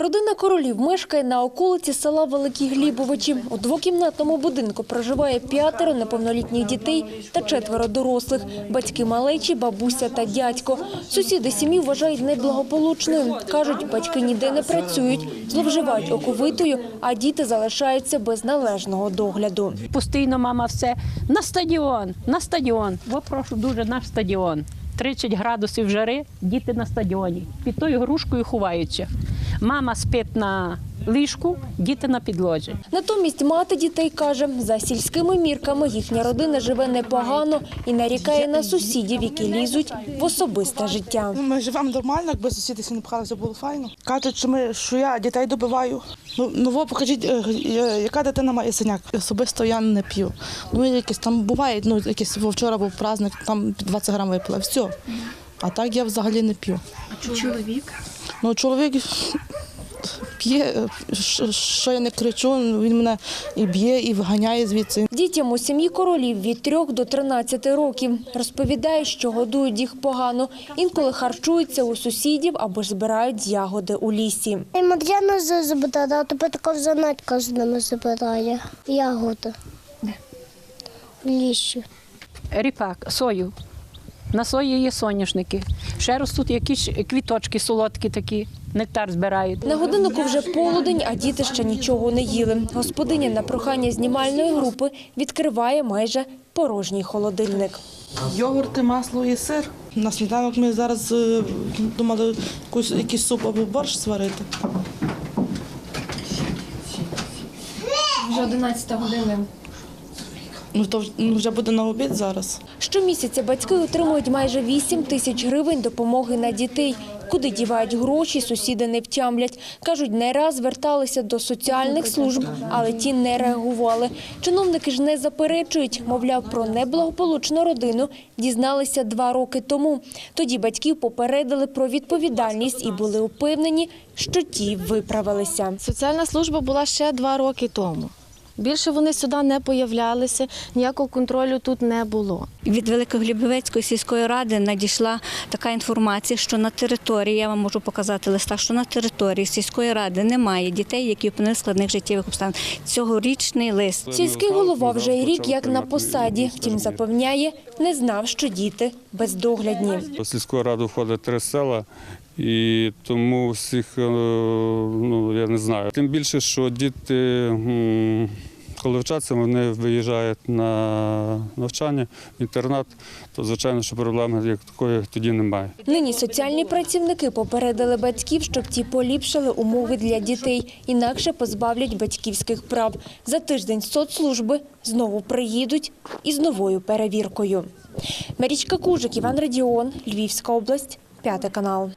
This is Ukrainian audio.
Родина королів мешкає на околиці села Великі Глібовичі. У двокімнатному будинку проживає п'ятеро неповнолітніх дітей та четверо дорослих. Батьки малечі, бабуся та дядько. Сусіди сім'ї вважають неблагополучною. Кажуть, батьки ніде не працюють, зловживають оковитою, а діти залишаються без належного догляду. Постійно мама все на стадіон, на стадіон. Бо прошу дуже наш стадіон. 30 градусів жари, діти на стадіоні. Під тою грушкою ховаються. Мама спить на ліжку, діти на підлозі. Натомість мати дітей каже, за сільськими мірками їхня родина живе непогано і нарікає на сусідів, які лізуть в особисте життя. Ну, Ми живемо нормально, якби сусіди всі не пхалися, було файно. Кажуть, що ми що я дітей добиваю. Ну, ну во, покажіть, е, е, яка дитина має синяк. Особисто я не п'ю. Ну, якісь там буває, ну якийсь во, вчора був праздник, там 20 грам випила. Все. А так я взагалі не п'ю. А чоловік? Ну, чоловік п'є, що- я не кричу, він мене і б'є, і виганяє звідси. Дітям у сім'ї королів від 3 до 13 років. Розповідає, що годують їх погано. Інколи харчуються у сусідів або ж збирають ягоди у лісі. І Мар'яна забирає, а тепер така занятка з ними забирає. Ягоди. В лісі. Ріпак, сою. На сої є соняшники. Ще ростуть якісь квіточки солодкі такі, нектар збирають. На годиннику вже полудень, а діти ще нічого не їли. Господиня на прохання знімальної групи відкриває майже порожній холодильник. Йогурти, масло і сир. На сніданок ми зараз е, думали якусь, якийсь суп або борщ сварити. Вже 11 година. Ну то ну, вже буде на обід зараз. Щомісяця батьки отримують майже 8 тисяч гривень допомоги на дітей. Куди дівають гроші, сусіди не втямлять. Кажуть, не раз зверталися до соціальних служб, але ті не реагували. Чиновники ж не заперечують, мовляв, про неблагополучну родину дізналися два роки тому. Тоді батьків попередили про відповідальність і були упевнені, що ті виправилися. Соціальна служба була ще два роки тому. Більше вони сюди не появлялися, ніякого контролю тут не було. Від Великоглібовецької сільської ради надійшла така інформація, що на території, я вам можу показати листа, що на території сільської ради немає дітей, які опинилися в складних життєвих обставин. Цьогорічний лист. Сільський голова вже й рік як на посаді. Втім, запевняє, не знав, що діти бездоглядні. До сільської ради входить три села, і тому всіх, е, ну я не знаю. Тим більше, що діти, коли вчаться, вони виїжджають на навчання, інтернат, то звичайно, що проблеми як такої тоді немає. Нині соціальні працівники попередили батьків, щоб ті поліпшили умови для дітей, інакше позбавлять батьківських прав. За тиждень соцслужби знову приїдуть із новою перевіркою. Марічка Кужик, Іван Радіон, Львівська область, п'ятий канал.